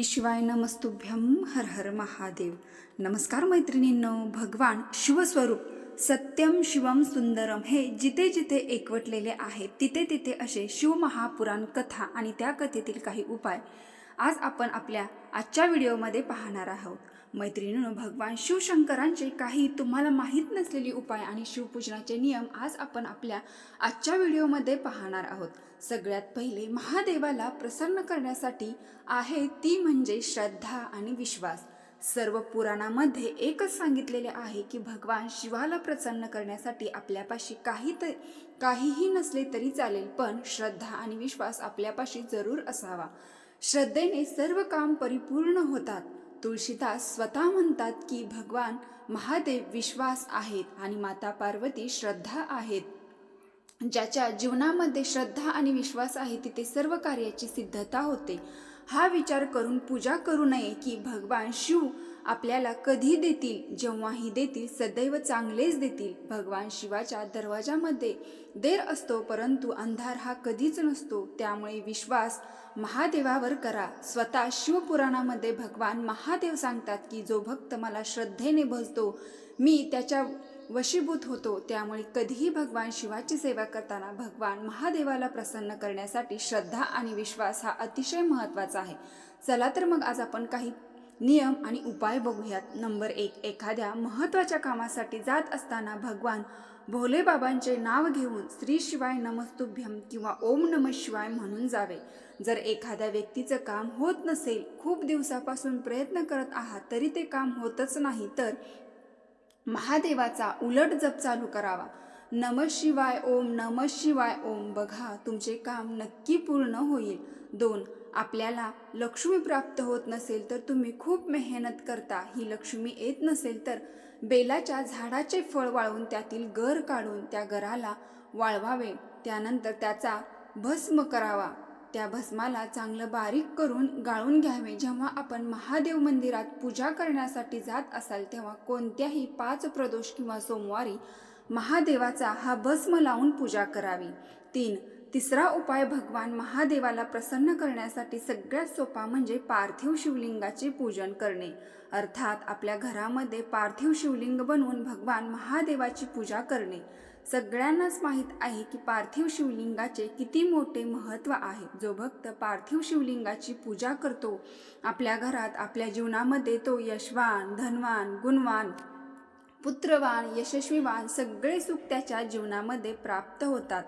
शिवाय नमस्तुभ्यम हर हर महादेव। नमस्कार मैत्रिणींनो भगवान शिवस्वरूप सत्यम शिवम सुंदरम हे जिथे जिथे एकवटलेले आहेत तिथे तिथे असे शिवमहापुराण कथा आणि त्या कथेतील काही उपाय आज आपण आपल्या आजच्या व्हिडिओमध्ये पाहणार आहोत. मैत्रिणीनं भगवान शिवशंकरांचे काही तुम्हाला माहीत नसलेली उपाय आणि शिवपूजनाचे नियम आज आपण आपल्या आजच्या व्हिडिओमध्ये पाहणार आहोत. सगळ्यात पहिले महादेवाला प्रसन्न करण्यासाठी आहे ती म्हणजे श्रद्धा आणि विश्वास. सर्व पुराणामध्ये एकच सांगितलेले आहे की भगवान शिवाला प्रसन्न करण्यासाठी आपल्यापाशी काही तर काहीही नसले तरी चालेल पण श्रद्धा आणि विश्वास आपल्यापाशी जरूर असावा. श्रद्धेने सर्व काम परिपूर्ण होतात. तुळशीदास स्वतः म्हणतात की भगवान महादेव विश्वास आहेत आणि माता पार्वती श्रद्धा आहेत. ज्याच्या जीवनामध्ये श्रद्धा आणि विश्वास आहे तिथे सर्व कार्याची सिद्धता होते. हा विचार करून पूजा करू नये की भगवान शिव आपल्याला कधी देतील जेव्हाही देतील सदैव चांगलेच देतील. भगवान शिवाच्या दरवाजामध्ये देर असतो परंतु अंधार हा कधीच नसतो. त्यामुळे विश्वास महादेवावर करा. स्वतः शिवपुराणामध्ये भगवान महादेव सांगतात की जो भक्त मला श्रद्धेने भजतो मी त्याच्या वशीभूत होतो. त्यामुळे कधीही भगवान शिवाची सेवा करताना भगवान महादेवाला प्रसन्न करण्यासाठी श्रद्धा आणि विश्वास हा अतिशय महत्त्वाचा आहे. चला तर मग आज आपण काही नियम आणि उपाय बघूयात. नंबर एक एखाद्या महत्त्वाच्या कामासाठी जात असताना भगवान भोले बाबांचे नाव घेऊन श्री शिवाय नमस्तुभ्यम किंवा ओम नम शिवाय म्हणून जावे. जर एखाद्या व्यक्तीचं काम होत नसेल खूप दिवसापासून प्रयत्न करत आहात तरी ते काम होतच नाही तर महादेवाचा उलट जप चालू करावा. नम शिवाय ओम नम शिवाय ओम बघा तुमचे काम नक्की पूर्ण होईल. दोन आपल्याला लक्ष्मी प्राप्त होत नसेल तर तुम्ही खूप मेहनत करता. ही लक्ष्मी येत नसेल तर बेलाच्या झाडाचे फळ वाळवून त्यातील गर काढून त्या गराला वाळवावे. त्यानंतर त्याचा भस्म करावा. त्या भस्माला चांगलं बारीक करून गाळून घ्यावे. जेव्हा आपण महादेव मंदिरात पूजा करण्यासाठी जात असाल तेव्हा कोणत्याही पाच प्रदोष किंवा सोमवारी महादेवाचा हा भस्म लावून पूजा करावी. तीन तिसरा उपाय भगवान महादेवाला प्रसन्न करण्यासाठी सगळ्यात सोपा म्हणजे पार्थिव शिवलिंगाचे पूजन करणे. अर्थात आपल्या घरामध्ये पार्थिव शिवलिंग बनवून भगवान महादेवाची पूजा करणे. सगळ्यांनाच माहीत आहे की पार्थिव शिवलिंगाचे किती मोठे महत्त्व आहे. जो भक्त पार्थिव शिवलिंगाची पूजा करतो आपल्या घरात आपल्या जीवनामध्ये तो यशवान धनवान गुणवान पुत्रवान यशस्वीवान सगळे सुख त्याच्या जीवनामध्ये प्राप्त होतात.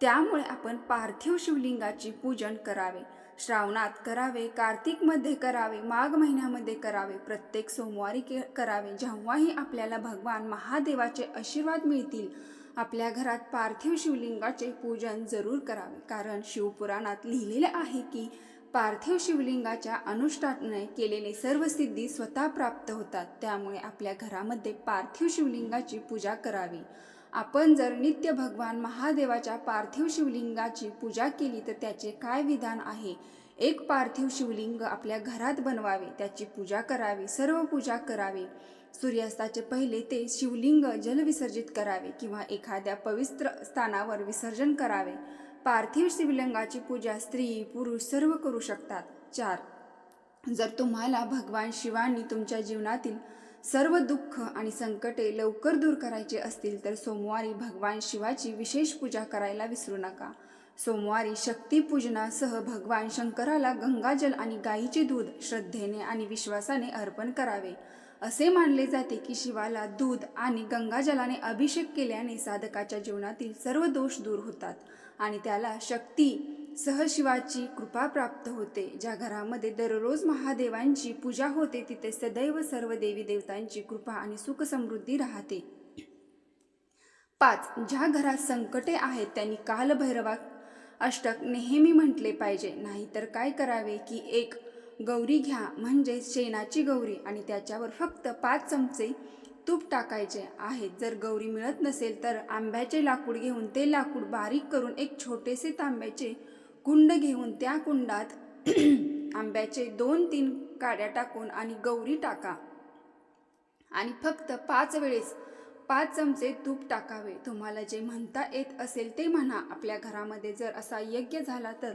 त्यामुळे आपण पार्थिव शिवलिंगाची पूजन करावे श्रावणात करावे कार्तिकमध्ये करावे माघ महिन्यामध्ये करावे प्रत्येक सोमवारी के करावे. जेव्हाही आपल्याला भगवान महादेवाचे आशीर्वाद मिळतील आपल्या घरात पार्थिव शिवलिंगाचे पूजन जरूर करावे. कारण शिवपुराणात लिहिलेले आहे की पार्थिव शिवलिंगाच्या अनुष्ठाने केलेले सर्व सिद्धी स्वतः प्राप्त होतात. त्यामुळे आपल्या घरामध्ये पार्थिव शिवलिंगाची पूजा करावी. आपण जर नित्य भगवान महादेवाच्या पार्थिव शिवलिंगाची पूजा केली तर त्याचे काय विधान आहे? एक पार्थिव शिवलिंग आपल्या घरात बनवावे त्याची पूजा करावी सर्व पूजा करावी. सूर्यास्ताचे पहिले ते शिवलिंग जलविसर्जित करावे किंवा एखाद्या पवित्र स्थानावर विसर्जन करावे. पार्थिव शिवलिंगाची पूजा स्त्री पुरुष सर्व करू शकतात. चार. जर तुम्हाला भगवान शिवांनी तुमच्या जीवनातील सर्व दुःख आणि संकटे लवकर दूर करायचे असतील तर सोमवारी भगवान शिवाची विशेष पूजा करायला विसरू नका. सोमवारी शक्तीपूजनासह भगवान शंकराला गंगाजल आणि गाईचे दूध श्रद्धेने आणि विश्वासाने अर्पण करावे. असे मानले जाते की शिवाला दूध आणि गंगाजलाने अभिषेक केल्याने साधकाच्या जीवनातील सर्व दोष दूर होतात. आणि त्याला शक्ती सहशिवाची कृपा प्राप्त होते. ज्या घरामध्ये दररोज महादेवांची पूजा होते तिथे सदैव सर्व देवी देवतांची कृपा आणि सुख समृद्धी राहते. पाच. ज्या घरात संकटे आहेत त्यांनी कालभैरवा अष्टक नेहमी म्हटले पाहिजे. नाहीतर काय करावे की एक गौरी घ्या म्हणजे शेणाची गौरी आणि त्याच्यावर फक्त पाच चमचे तूप टाकायचे आहेत. जर गौरी मिळत नसेल तर आंब्याचे लाकूड घेऊन ते लाकूड बारीक करून एक छोटेसे तांब्याचे कुंड घेऊन त्या कुंडात आंब्याचे दोन तीन काड्या टाकून आणि गौरी टाका. आणि फक्त पाच वेळेस पाच चमचे तूप टाकावे. तुम्हाला जे म्हणता येत असेल ते म्हणा. आपल्या घरामध्ये जर असा यज्ञ झाला तर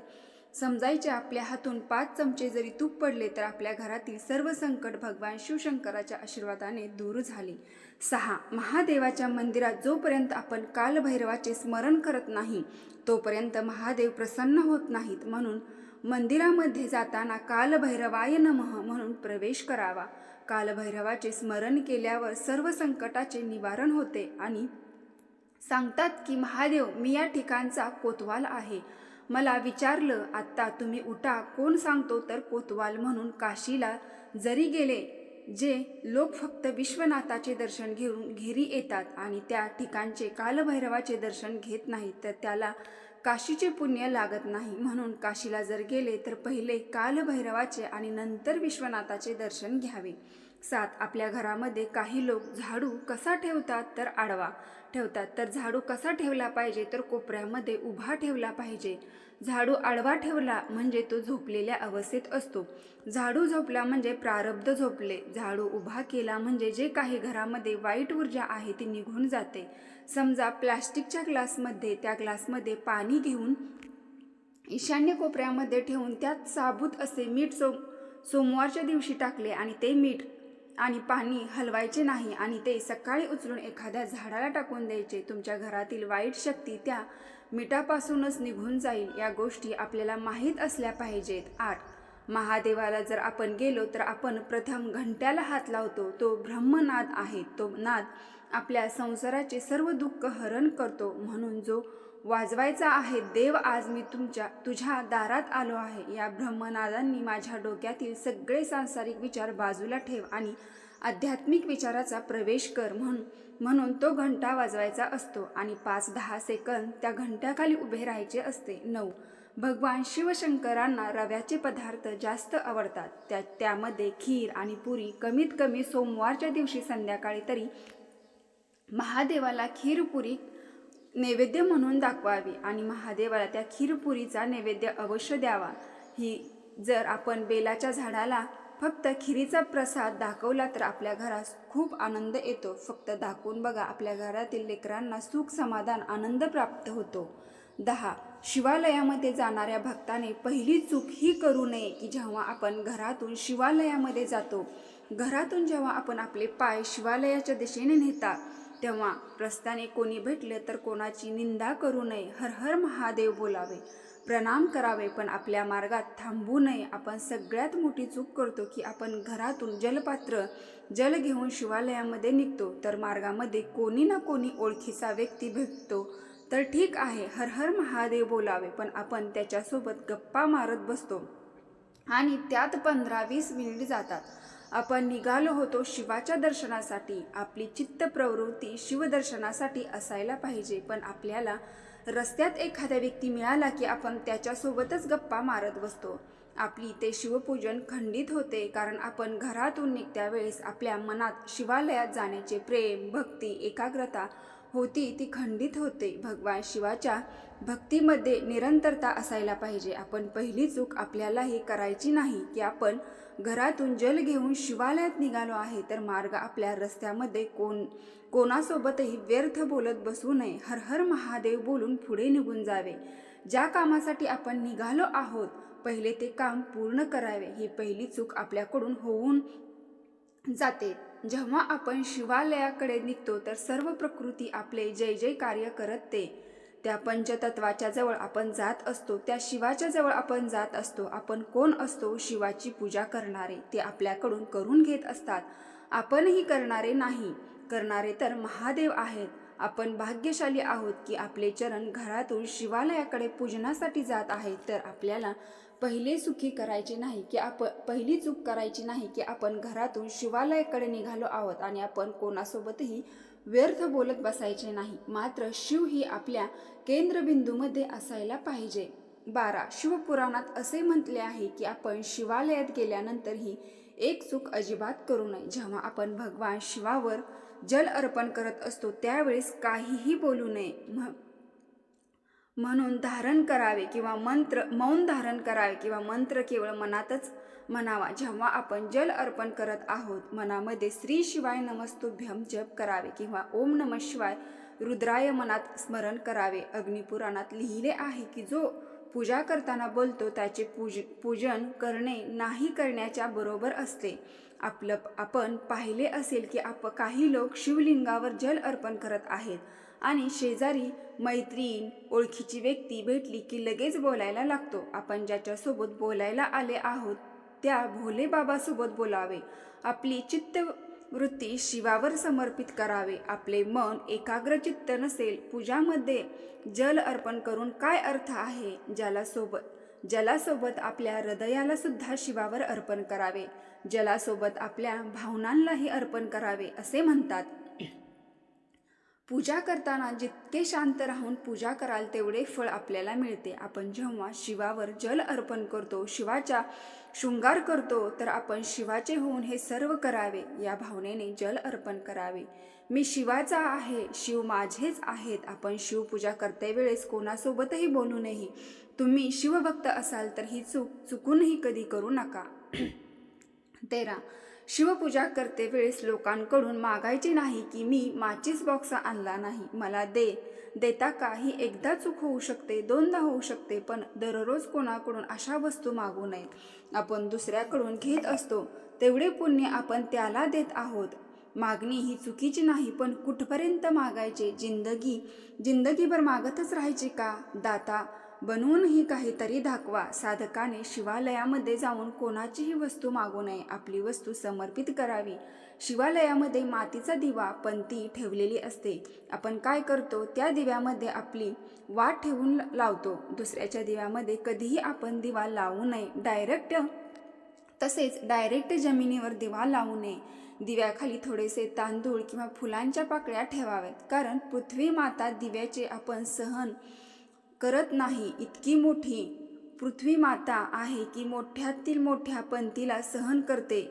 समजायचे आपल्या हातून पाच चमचे जरी तूप पडले तर आपल्या घरातील सर्व संकट भगवान शिवशंकराच्या आशीर्वादाने दूर झाले. सहा महादेवाच्या मंदिरात जोपर्यंत आपण कालभैरवाचे स्मरण करत नाही तोपर्यंत महादेव प्रसन्न होत नाहीत म्हणून मंदिरामध्ये जाताना कालभैरवाय नमः म्हणून प्रवेश करावा. कालभैरवाचे स्मरण केल्यावर सर्व संकटाचे निवारण होते आणि सांगतात की महादेव मी या ठिकाणचा कोतवाल आहे. मला विचारलं आत्ता तुम्ही उठा कोण सांगतो तर कोतवाल म्हणून काशीला जरी गेले जे लोक फक्त विश्वनाथाचे दर्शन घेऊन घेरी येतात आणि त्या ठिकाणचे कालभैरवाचे दर्शन घेत नाहीत तर त्याला काशीचे पुण्य लागत नाही. म्हणून काशीला जर गेले तर पहिले कालभैरवाचे आणि नंतर विश्वनाथाचे दर्शन घ्यावे. सात आपल्या घरामध्ये काही लोक झाडू कसा ठेवतात तर आडवा. ठेवतात. तर झाडू कसा ठेवला पाहिजे? तर कोपऱ्यामध्ये उभा ठेवला पाहिजे. झाडू आडवा ठेवला म्हणजे तो झोपलेल्या अवस्थेत असतो. झाडू झोपला म्हणजे प्रारब्ध झोपले. झाडू उभा केला म्हणजे जे काही घरामध्ये वाईट ऊर्जा आहे ती निघून जाते. समजा प्लास्टिकच्या ग्लासमध्ये त्या ग्लासमध्ये पाणी घेऊन ईशान्य कोपऱ्यामध्ये ठेवून त्यात साबूत असे मीठ सो सोमवारच्या दिवशी टाकले आणि ते मीठ आणि पाणी हलवायचे नाही आणि ते सकाळी उचलून एखाद्या झाडाला टाकून द्यायचे. तुमच्या घरातील वाईट शक्ती त्या मिठापासूनच निघून जाईल या गोष्टी आपल्याला माहीत असल्या पाहिजेत. आठ. महादेवाला जर आपण गेलो तर आपण प्रथम घंट्याला हात लावतो. तो ब्रह्मनाद आहे. तो नाद आपल्या संसाराचे सर्व दुःख हरण करतो. म्हणून जो वाजवायचा आहे. देव आज मी तुमच्या तुझ्या दारात आलो आहे. या ब्रह्मनादांनी माझ्या डोक्यातील सगळे सांसारिक विचार बाजूला ठेव आणि आध्यात्मिक विचाराचा प्रवेश कर म्हणून म्हणून तो घंटा वाजवायचा असतो आणि पाच दहा सेकंद त्या घंट्याखाली उभे राहायचे असते. नऊ. भगवान शिवशंकरांना रव्याचे पदार्थ जास्त आवडतात. त्या त्यामध्ये खीर आणि पुरी कमीत कमी सोमवारच्या दिवशी संध्याकाळी तरी महादेवाला खीरपुरी नैवेद्य म्हणून दाखवावी आणि महादेवाला त्या खीरपुरीचा नैवेद्य अवश्य द्यावा. ही जर आपण बेलाच्या झाडाला फक्त खिरीचा प्रसाद दाखवला तर आपल्या घरास खूप आनंद येतो. फक्त दाखवून बघा आपल्या घरातील लेकरांना सुख समाधान आनंद प्राप्त होतो. दहा. शिवालयामध्ये जाणाऱ्या भक्ताने पहिली चूक ही करू नये की जेव्हा आपण घरातून शिवालयामध्ये जातो. घरातून जेव्हा आपण आपले पाय शिवालयाच्या दिशेने नेता तेव्हा रस्त्याने कोणी भेटले तर कोणाची निंदा करू नये हर हर महादेव बोलावे. प्रणाम करावे पण आपल्या मार्गात थांबू नये. आपण सगळ्यात मोठी चूक करतो की आपण घरातून जलपात्र जल घेऊन शिवालयामध्ये निघतो. तर मार्गामध्ये कोणी ना कोणी ओळखीचा व्यक्ती भेटतो. तर ठीक आहे हर हर महादेव बोलावे पण आपण त्याच्यासोबत गप्पा मारत बसतो. आणि त्यात पंधरा वीस मिनिट जातात. आपण निघालो होतो शिवाच्या दर्शनासाठी. आपली चित्त प्रवृत्ती शिवदर्शनासाठी असायला पाहिजे. पण आपल्याला रस्त्यात एखादा व्यक्ती मिळाला की आपण त्याच्यासोबतच गप्पा मारत बसतो. आपली ते शिवपूजन खंडित होते कारण आपण घरातून निघत्या वेळेस आपल्या मनात शिवालयात जाण्याचे प्रेम भक्ती एकाग्रता होती ती खंडित होते. भगवान शिवाच्या भक्तीमध्ये निरंतरता असायला पाहिजे. आपण पहिली चूक आपल्यालाही करायची नाही की आपण घरातून जल घेऊन शिवालयात निघालो आहे तर मार्ग आपल्या रस्त्यामध्ये कोण कोणासोबतही व्यर्थ बोलत बसू नये. हर हर महादेव बोलून पुढे निघून जावे. ज्या कामासाठी आपण निघालो आहोत पहिले ते काम पूर्ण करावे. ही पहिली चूक आपल्याकडून होऊन जाते. जेव्हा आपण शिवालयाकडे निघतो तर सर्व प्रकृती आपले जय जय कार्य करत ते. त्या पंचतत्वाच्या जवळ आपण जात असतो त्या शिवाच्या जवळ आपण जात असतो. आपण कोण असतो? शिवाची पूजा करणारे. ते आपल्याकडून करून घेत असतात. आपणही करणारे नाही. करणारे तर महादेव आहेत. आपण भाग्यशाली आहोत की आपले चरण घरातून शिवालयाकडे पूजनासाठी जात आहेत तर आपल्याला पहिले सुखी करायचे नाही की आप पहिली चूक करायची नाही की आपण घरातून शिवालयाकडे निघालो आहोत आणि आपण कोणासोबतही व्यर्थ बोलत बसायचे नाही. मात्र शिव ही आपल्या केंद्रबिंदूमध्ये असायला पाहिजे. बारा. शिवपुराणात असे म्हटले आहे की आपण शिवालयात गेल्यानंतरही एक चूक अजिबात करू नये. जेव्हा आपण भगवान शिवावर जल अर्पण करत असतो त्यावेळेस काहीही बोलू नये. म्हणून धारण करावे किंवा मंत्र मौन धारण करावे किंवा मंत्र केवळ मनातच म्हणावा. जेव्हा आपण जल अर्पण करत आहोत मनामध्ये श्री शिवाय नमस्तुभ्यम जप करावे किंवा ओम नम शिवाय रुद्राय मनात स्मरण करावे. अग्निपुराणात लिहिले आहे की जो पूजा करताना बोलतो त्याचे पूज पूजन करणे नाही करण्याच्या बरोबर असते. आपलं आपण पाहिले असेल की आप काही लोक शिवलिंगावर जल अर्पण करत आहेत आणि शेजारी मैत्रीण ओळखीची व्यक्ती भेटली की लगेच बोलायला लागतो. आपण ज्याच्यासोबत बोलायला आले आहोत त्या भोले बाबासोबत बोलावे. आपली चित्त वृत्ती शिवावर समर्पित करावे. आपले मन एकाग्रचित्त नसेल पूजामध्ये जल अर्पण करून काय अर्थ आहे? ज्याला सोबत जलासोबत आपल्या हृदयाला सुद्धा शिवावर अर्पण करावे. जलासोबत आपल्या भावनांनाही अर्पण करावे असे म्हणतात. पूजा करताना जितके शांत राहून पूजा कराल तेवढे फळ आपल्याला मिळते. आपण जेव्हा शिवावर जल अर्पण करतो शिवाचा शृंगार करतो तर आपण शिवाचे होऊन हे सर्व करावे या भावनेने जल अर्पण करावे. मी शिवाचा आहे शिव माझेच आहेत. आपण शिवपूजा करते वेळेस कोणासोबतही बोलू नये. तुम्ही शिवभक्त असाल तर ही चूक चुकूनही कधी करू नका. तेरा. शिवपूजा करते वेळेस लोकांकडून मागायचे नाही की मी माचीस बॉक्स आणला नाही मला दे. देता का ही एकदा चूक होऊ शकते दोनदा होऊ शकते पण दररोज कोणाकडून अशा वस्तू मागू नयेत आपण दुसऱ्याकडून घेत असतो तेवढे पुण्य आपण त्याला देत आहोत. मागणी ही चुकीची नाही पण कुठपर्यंत मागायचे? जिंदगी जिंदगीभर मागतच राहायचे का? दाता बनवूनही काहीतरी दाखवा. साधकाने शिवालयामध्ये जाऊन कोणाचीही वस्तू मागू नये. आपली वस्तू समर्पित करावी. शिवालयामध्ये मातीचा दिवा पंती ठेवलेली असते. आपण काय करतो? त्या दिव्यामध्ये आपली वाट ठेवून लावतो. दुसऱ्याच्या दिव्यामध्ये कधीही आपण दिवा लावू नये. डायरेक्ट तसेच डायरेक्ट जमिनीवर दिवा लावू नये. दिव्याखाली थोडेसे तांदूळ किंवा फुलांच्या पाकळ्या ठेवाव्यात. कारण पृथ्वी माता दिव्याचे आपण सहन करत नाही इतकी मोठी पृथ्वी माता आहे की मोठ्यातील मोठ्या पंथीला सहन करते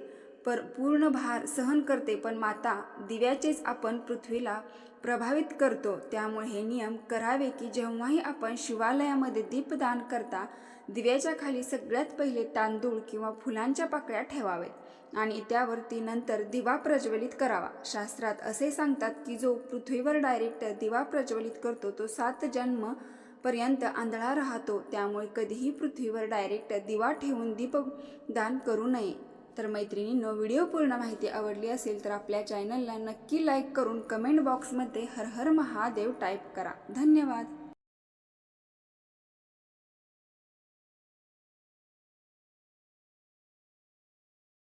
पर पूर्ण भार सहन करते. पण माता दिव्याचेच आपण पृथ्वीला प्रभावित करतो. त्यामुळे हे नियम करावे की जेव्हाही आपण शिवालयामध्ये दीपदान करता दिव्याच्या खाली सगळ्यात पहिले तांदूळ किंवा फुलांच्या पाकळ्या ठेवावेत आणि त्यावरती नंतर दिवा प्रज्वलित करावा. शास्त्रात असे सांगतात की जो पृथ्वीवर डायरेक्ट दिवा प्रज्वलित करतो तो सात जन्म पर्यंत आंधळा राहतो त्यामुळे कधीही पृथ्वीवर डायरेक्ट दिवा ठेवून दीपदान करू नये. तर मैत्रिणींनो व्हिडिओ पूर्ण माहिती आवडली असेल तर आपल्या चॅनलला नक्की लाईक करून कमेंट बॉक्समध्ये हर हर महादेव टाईप करा. धन्यवाद!